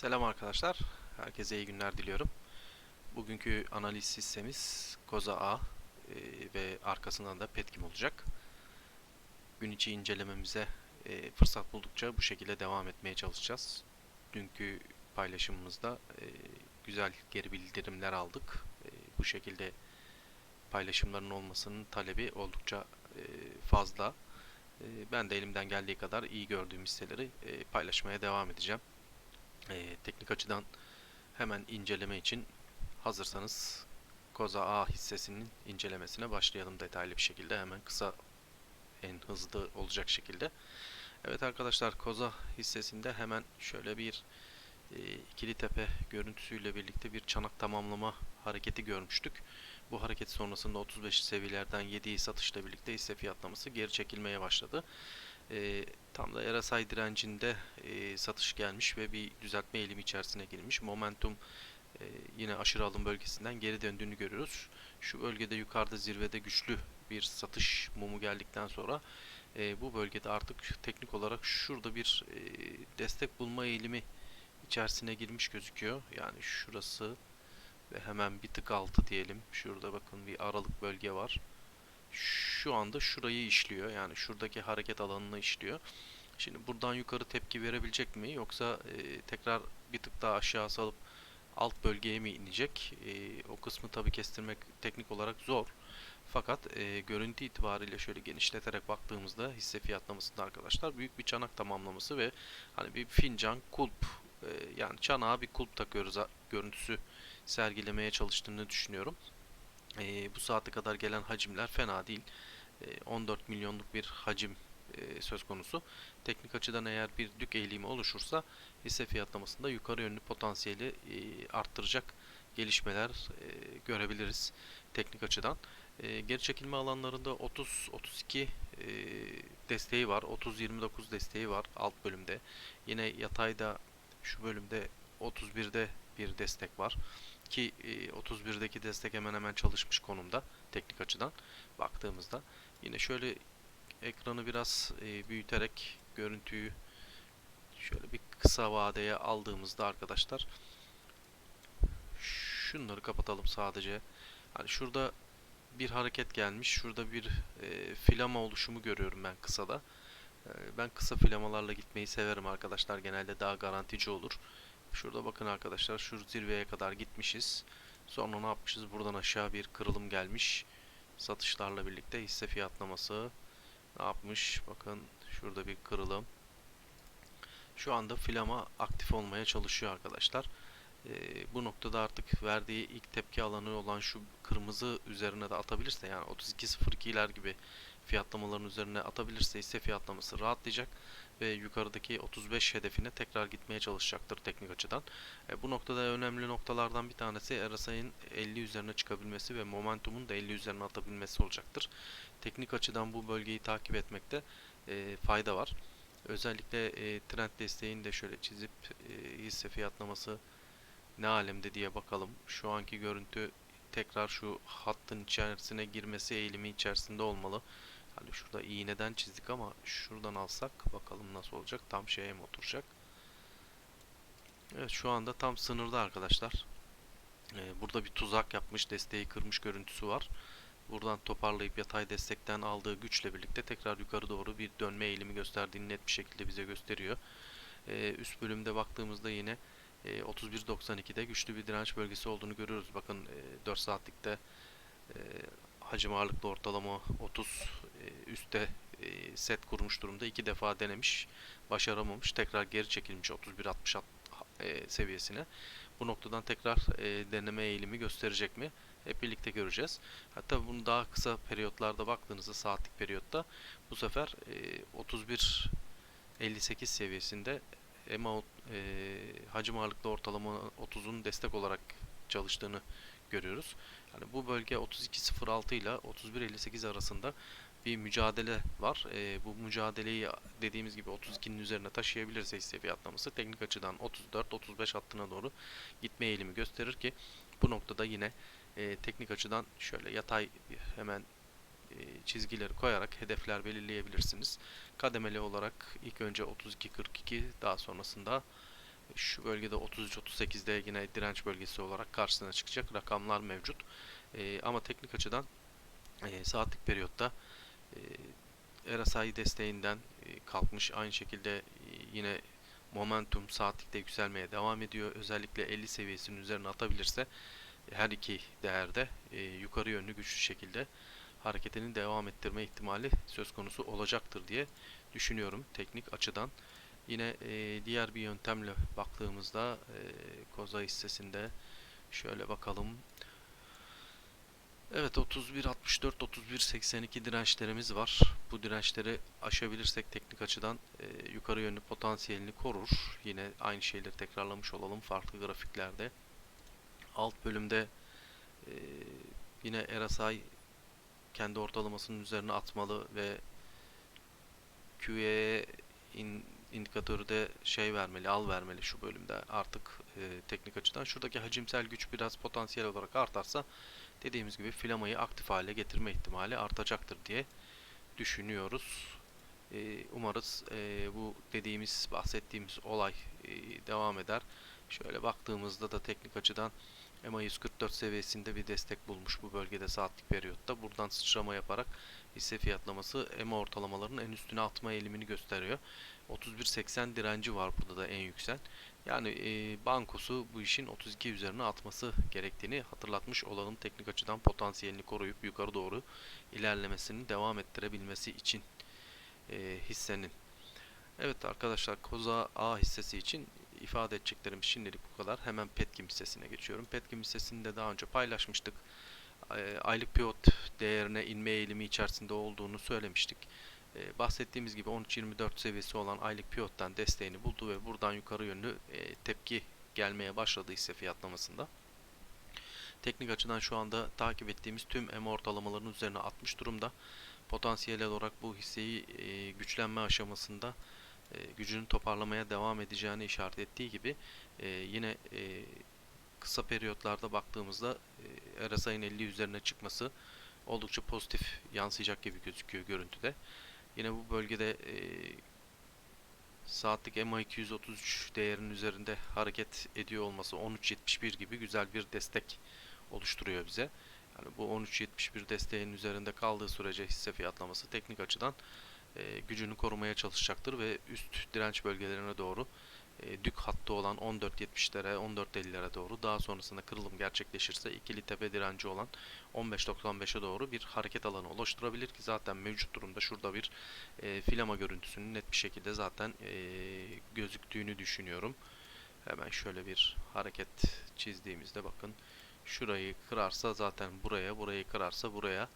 Selam arkadaşlar. Herkese iyi günler diliyorum. Bugünkü analiz hissemiz Koza A e, ve arkasından da Petkim olacak. Gün içi incelememize e, fırsat buldukça bu şekilde devam etmeye çalışacağız. Dünkü paylaşımımızda e, güzel geri bildirimler aldık. E, bu şekilde paylaşımların olmasının talebi oldukça e, fazla. E, ben de elimden geldiği kadar iyi gördüğüm hisseleri e, paylaşmaya devam edeceğim. Ee, teknik açıdan hemen inceleme için hazırsanız Koza A hissesinin incelemesine başlayalım detaylı bir şekilde hemen kısa en hızlı olacak şekilde. Evet arkadaşlar Koza hissesinde hemen şöyle bir e, ikili tepe görüntüsüyle birlikte bir çanak tamamlama hareketi görmüştük. Bu hareket sonrasında 35 seviyelerden yediği satışla birlikte hisse fiyatlaması geri çekilmeye başladı. E, tam da RSI direncinde e, satış gelmiş ve bir düzeltme eğilimi içerisine girmiş. Momentum e, yine aşırı alım bölgesinden geri döndüğünü görüyoruz. Şu bölgede yukarıda zirvede güçlü bir satış mumu geldikten sonra e, bu bölgede artık teknik olarak şurada bir e, destek bulma eğilimi içerisine girmiş gözüküyor. Yani şurası ve hemen bir tık altı diyelim. Şurada bakın bir aralık bölge var şu anda şurayı işliyor. Yani şuradaki hareket alanını işliyor. Şimdi buradan yukarı tepki verebilecek mi yoksa e, tekrar bir tık daha aşağı salıp alt bölgeye mi inecek? E, o kısmı tabi kestirmek teknik olarak zor. Fakat e, görüntü itibariyle şöyle genişleterek baktığımızda hisse fiyatlamasında arkadaşlar büyük bir çanak tamamlaması ve hani bir fincan kulp e, yani çanağa bir kulp takıyoruz görüntüsü sergilemeye çalıştığını düşünüyorum. E, bu saate kadar gelen hacimler fena değil. E, 14 milyonluk bir hacim e, söz konusu. Teknik açıdan eğer bir dük eğilimi oluşursa hisse fiyatlamasında yukarı yönlü potansiyeli e, arttıracak gelişmeler e, görebiliriz teknik açıdan. E, geri çekilme alanlarında 30-32 e, desteği var. 30-29 desteği var alt bölümde. Yine yatayda şu bölümde 31'de bir destek var. Ki 31'deki e, destek hemen hemen çalışmış konumda teknik açıdan baktığımızda. Yine şöyle ekranı biraz e, büyüterek görüntüyü şöyle bir kısa vadeye aldığımızda arkadaşlar şunları kapatalım sadece. Hani şurada bir hareket gelmiş. Şurada bir e, filama oluşumu görüyorum ben kısada. E, ben kısa filamalarla gitmeyi severim arkadaşlar. Genelde daha garantici olur. Şurada bakın arkadaşlar şu zirveye kadar gitmişiz. Sonra ne yapmışız? Buradan aşağı bir kırılım gelmiş. Satışlarla birlikte hisse fiyatlaması ne yapmış? Bakın şurada bir kırılım. Şu anda filama aktif olmaya çalışıyor arkadaşlar. Ee, bu noktada artık verdiği ilk tepki alanı olan şu kırmızı üzerine de atabilirse yani 32.02'ler gibi fiyatlamaların üzerine atabilirse hisse fiyatlaması rahatlayacak ve yukarıdaki 35 hedefine tekrar gitmeye çalışacaktır teknik açıdan. E, bu noktada önemli noktalardan bir tanesi RSI'nin 50 üzerine çıkabilmesi ve momentumun da 50 üzerine atabilmesi olacaktır. Teknik açıdan bu bölgeyi takip etmekte e, fayda var. Özellikle e, trend desteğini de şöyle çizip e, hisse fiyatlaması ne alemde diye bakalım. Şu anki görüntü tekrar şu hattın içerisine girmesi eğilimi içerisinde olmalı. Hani şurada iğneden çizdik ama şuradan alsak bakalım nasıl olacak. Tam şeye mi oturacak? Evet şu anda tam sınırda arkadaşlar. Ee, burada bir tuzak yapmış, desteği kırmış görüntüsü var. Buradan toparlayıp yatay destekten aldığı güçle birlikte tekrar yukarı doğru bir dönme eğilimi gösterdiğini net bir şekilde bize gösteriyor. Ee, üst bölümde baktığımızda yine e, 31.92'de güçlü bir direnç bölgesi olduğunu görüyoruz. Bakın e, 4 saatlikte e, hacim ağırlıklı ortalama 30 e, üstte e, set kurmuş durumda. iki defa denemiş, başaramamış. Tekrar geri çekilmiş 31-60 e, seviyesine. Bu noktadan tekrar e, deneme eğilimi gösterecek mi? Hep birlikte göreceğiz. Hatta bunu daha kısa periyotlarda baktığınızda saatlik periyotta bu sefer e, 31 58 seviyesinde EMA e, hacim ağırlıklı ortalama 30'un destek olarak çalıştığını görüyoruz. Yani bu bölge 32.06 ile 31.58 arasında bir mücadele var. E, bu mücadeleyi dediğimiz gibi 32'nin üzerine taşıyabilirse hisse fiyatlaması teknik açıdan 34-35 hattına doğru gitme eğilimi gösterir ki bu noktada yine e, teknik açıdan şöyle yatay hemen e, çizgileri koyarak hedefler belirleyebilirsiniz. Kademeli olarak ilk önce 32-42 daha sonrasında Şu bölgede 33-38'de yine direnç bölgesi olarak karşısına çıkacak rakamlar mevcut. E, ama teknik açıdan e, saatlik periyotta RSI desteğinden kalkmış. Aynı şekilde yine momentum saatlikte yükselmeye devam ediyor. Özellikle 50 seviyesinin üzerine atabilirse her iki değerde yukarı yönlü güçlü şekilde hareketini devam ettirme ihtimali söz konusu olacaktır diye düşünüyorum teknik açıdan. Yine diğer bir yöntemle baktığımızda e, koza hissesinde şöyle bakalım. Evet 31 64 31 82 dirençlerimiz var. Bu dirençleri aşabilirsek teknik açıdan e, yukarı yönlü potansiyelini korur. Yine aynı şeyleri tekrarlamış olalım farklı grafiklerde. Alt bölümde e, yine RSI kendi ortalamasının üzerine atmalı ve QE in, indikatörü de şey vermeli, al vermeli şu bölümde artık e, teknik açıdan. Şuradaki hacimsel güç biraz potansiyel olarak artarsa dediğimiz gibi filamayı aktif hale getirme ihtimali artacaktır diye düşünüyoruz. E, umarız e, bu dediğimiz, bahsettiğimiz olay e, devam eder. Şöyle baktığımızda da teknik açıdan EMA 144 seviyesinde bir destek bulmuş bu bölgede saatlik periyotta. Buradan sıçrama yaparak hisse fiyatlaması EMA ortalamalarının en üstüne atma eğilimini gösteriyor. 31.80 direnci var burada da en yüksek. Yani e, bankosu bu işin 32 üzerine atması gerektiğini hatırlatmış olalım. Teknik açıdan potansiyelini koruyup yukarı doğru ilerlemesini devam ettirebilmesi için e, hissenin. Evet arkadaşlar Koza A hissesi için ifade edeceklerim şimdilik bu kadar. Hemen Petkim hissesine geçiyorum. Petkim hissesini de daha önce paylaşmıştık. E, aylık pivot değerine inme eğilimi içerisinde olduğunu söylemiştik. E, bahsettiğimiz gibi 13-24 seviyesi olan aylık pivottan desteğini buldu ve buradan yukarı yönlü e, tepki gelmeye başladı hisse fiyatlamasında. Teknik açıdan şu anda takip ettiğimiz tüm EMA ortalamalarının üzerine atmış durumda. Potansiyel olarak bu hisseyi güçlenme aşamasında gücünü toparlamaya devam edeceğini işaret ettiği gibi yine kısa periyotlarda baktığımızda e, RSI'nin 50 üzerine çıkması oldukça pozitif yansıyacak gibi gözüküyor görüntüde. Yine bu bölgede e, saatlik MA 233 değerinin üzerinde hareket ediyor olması 13.71 gibi güzel bir destek oluşturuyor bize. Yani bu 13.71 desteğin üzerinde kaldığı sürece hisse fiyatlaması teknik açıdan e, gücünü korumaya çalışacaktır ve üst direnç bölgelerine doğru e, dük hattı olan 14.70'lere 14.50'lere doğru daha sonrasında kırılım gerçekleşirse ikili tepe direnci olan 15.95'e doğru bir hareket alanı oluşturabilir ki zaten mevcut durumda şurada bir e, filama görüntüsünün net bir şekilde zaten e, gözüktüğünü düşünüyorum. Hemen şöyle bir hareket çizdiğimizde bakın şurayı kırarsa zaten buraya burayı kırarsa buraya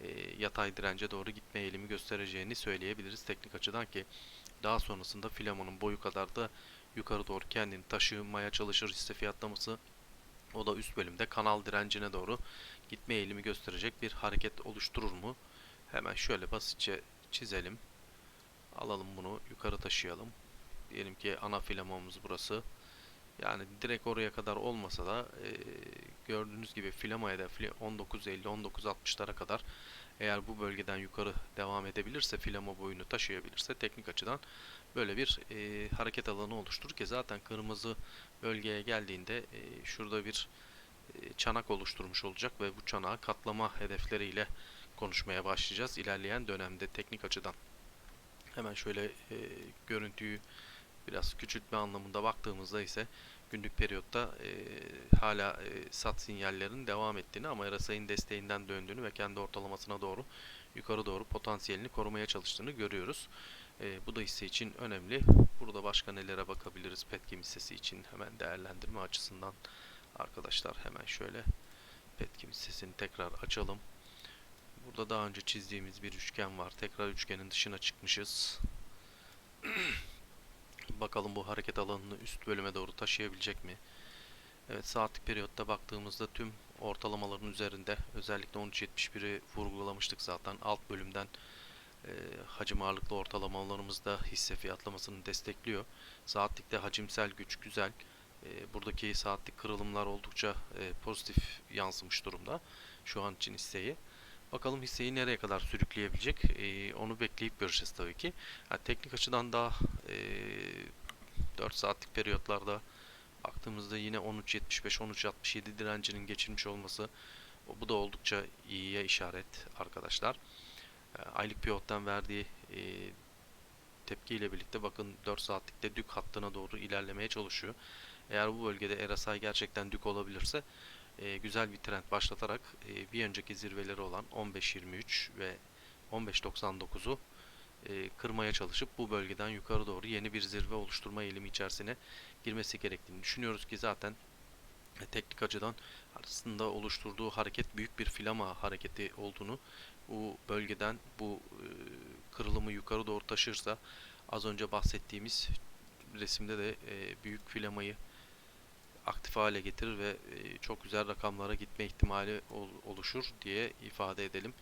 e, yatay dirence doğru gitme eğilimi göstereceğini söyleyebiliriz teknik açıdan ki daha sonrasında filamonun boyu kadar da yukarı doğru kendini taşımaya çalışır hisse fiyatlaması o da üst bölümde kanal direncine doğru gitme eğilimi gösterecek bir hareket oluşturur mu? Hemen şöyle basitçe çizelim. Alalım bunu yukarı taşıyalım. Diyelim ki ana filamamız burası. Yani direkt oraya kadar olmasa da e, gördüğünüz gibi filama hedefi 19.50-19.60'lara kadar eğer bu bölgeden yukarı devam edebilirse filama boyunu taşıyabilirse teknik açıdan böyle bir e, hareket alanı oluşturur ki zaten kırmızı bölgeye geldiğinde e, şurada bir e, çanak oluşturmuş olacak ve bu çanağı katlama hedefleriyle konuşmaya başlayacağız ilerleyen dönemde teknik açıdan. Hemen şöyle e, görüntüyü biraz küçültme anlamında baktığımızda ise günlük periyotta e, hala e, sat sinyallerinin devam ettiğini ama RSI'nin desteğinden döndüğünü ve kendi ortalamasına doğru yukarı doğru potansiyelini korumaya çalıştığını görüyoruz. E, bu da hisse için önemli. Burada başka nelere bakabiliriz Petkim hissesi için hemen değerlendirme açısından arkadaşlar hemen şöyle Petkim hissesini tekrar açalım. Burada daha önce çizdiğimiz bir üçgen var. Tekrar üçgenin dışına çıkmışız. Bakalım bu hareket alanını üst bölüme doğru taşıyabilecek mi? Evet saatlik periyotta baktığımızda tüm ortalamaların üzerinde özellikle 13.71'i vurgulamıştık zaten alt bölümden e, hacim ağırlıklı ortalamalarımızda hisse fiyatlamasını destekliyor. Saatlikte hacimsel güç güzel. E, buradaki saatlik kırılımlar oldukça e, pozitif yansımış durumda şu an için hisseyi. Bakalım hisseyi nereye kadar sürükleyebilecek e, onu bekleyip göreceğiz tabii ki. Yani teknik açıdan daha e, 4 saatlik periyotlarda baktığımızda yine 13.75-13.67 direncinin geçilmiş olması bu da oldukça iyiye işaret arkadaşlar. E, Aylık pivottan verdiği e, tepkiyle birlikte bakın 4 saatlikte dük hattına doğru ilerlemeye çalışıyor. Eğer bu bölgede RSI gerçekten dük olabilirse e, güzel bir trend başlatarak e, bir önceki zirveleri olan 15.23 ve 15.99'u e, kırmaya çalışıp bu bölgeden yukarı doğru yeni bir zirve oluşturma eğilimi içerisine girmesi gerektiğini düşünüyoruz ki zaten e, teknik açıdan aslında oluşturduğu hareket büyük bir filama hareketi olduğunu bu bölgeden bu e, kırılımı yukarı doğru taşırsa az önce bahsettiğimiz resimde de büyük filamayı aktif hale getirir ve çok güzel rakamlara gitme ihtimali ol- oluşur diye ifade edelim.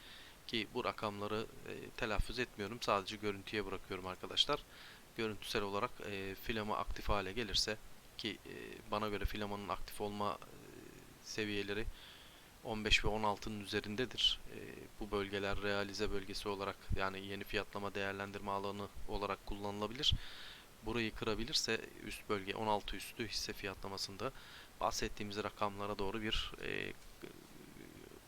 Ki bu rakamları e, telaffuz etmiyorum. Sadece görüntüye bırakıyorum arkadaşlar. Görüntüsel olarak e, filama aktif hale gelirse ki e, bana göre filamanın aktif olma e, seviyeleri 15 ve 16'nın üzerindedir. E, bu bölgeler realize bölgesi olarak yani yeni fiyatlama değerlendirme alanı olarak kullanılabilir. Burayı kırabilirse üst bölge 16 üstü hisse fiyatlamasında bahsettiğimiz rakamlara doğru bir e,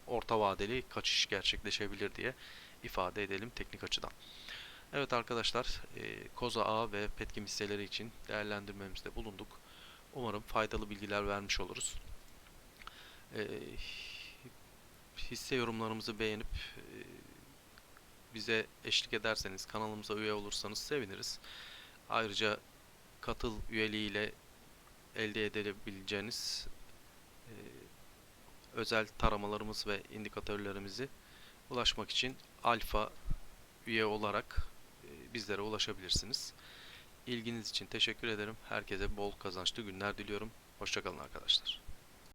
orta vadeli kaçış gerçekleşebilir diye ifade edelim teknik açıdan. Evet arkadaşlar, e, Koza A ve Petkim hisseleri için değerlendirmemizde bulunduk. Umarım faydalı bilgiler vermiş oluruz. E, hisse yorumlarımızı beğenip e, bize eşlik ederseniz, kanalımıza üye olursanız seviniriz. Ayrıca katıl üyeliğiyle elde edebileceğiniz özel taramalarımız ve indikatörlerimizi ulaşmak için alfa üye olarak e, bizlere ulaşabilirsiniz. İlginiz için teşekkür ederim. Herkese bol kazançlı günler diliyorum. Hoşçakalın arkadaşlar.